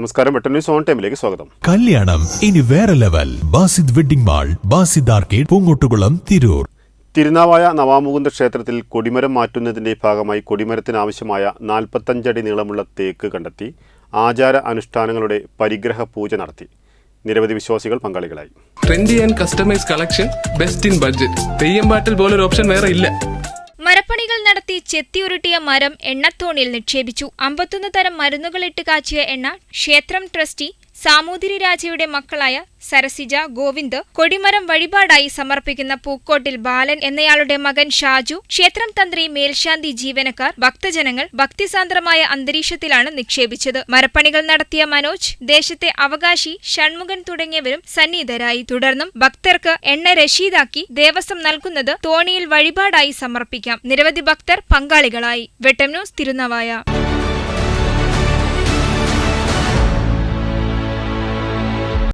നമസ്കാരം. Vettan news on ടൈമിലേക്ക് സ്വാഗതം. കല്യാണം. ഇനി വേറെ level. Basid wedding mall Basid arcade Poongottukulam Tirur. Thirunavaya Navamukunda ക്ഷേത്രത്തിൽ കൊടിമരം മാറ്റുന്നതിന്റെ ഭാഗമായി കൊടിമരത്തിനാവശ്യമായ നാൽപ്പത്തഞ്ചടി നീളമുള്ള തേക്ക് കണ്ടെത്തി ആചാര അനുഷ്ഠാനങ്ങളുടെ പരിഗ്രഹ പൂജ നടത്തി. നിരവധി വിശ്വാസികൾ പങ്കാളികളായി. Trendy and customise collection best in budget theyyam പാട്ടിൽ പോലൊരു ഓപ്ഷൻ വേറെ ഇല്ല. ചെത്തിയുരുട്ടിയ മരം എണ്ണത്തോണിൽ നിക്ഷേപിച്ചു. അമ്പത്തൊന്ന് തരം മരുന്നുകളിട്ട് കാച്ചിയ എണ്ണ ക്ഷേത്രം ട്രസ്റ്റി സാമൂതിരി രാജയുടെ മക്കളായ സരസിജ ഗോവിന്ദ് കൊടിമരം വഴിപാടായി സമർപ്പിക്കുന്ന പൂക്കോട്ടിൽ ബാലൻ എന്നയാളുടെ മകൻ ഷാജു ക്ഷേത്രം തന്ത്രി മേൽശാന്തി ജീവനക്കാർ ഭക്തജനങ്ങൾ ഭക്തിസാന്ദ്രമായ അന്തരീക്ഷത്തിലാണ് നിക്ഷേപിച്ചത്. മരപ്പണികൾ നടത്തിയ മനോജ് ദേശത്തെ അവകാശി ഷൺമുഖൻ തുടങ്ങിയവരും സന്നിഹിതരായി. തുടർന്നും ഭക്തർക്ക് എണ്ണ രശീതാക്കി ദേവസ്വം നൽകുന്നത് തോണിയിൽ വഴിപാടായി സമർപ്പിക്കാം. നിരവധി ഭക്തർ പങ്കാളികളായി. വെട്ടം ന്യൂസ് തിരുനാവായ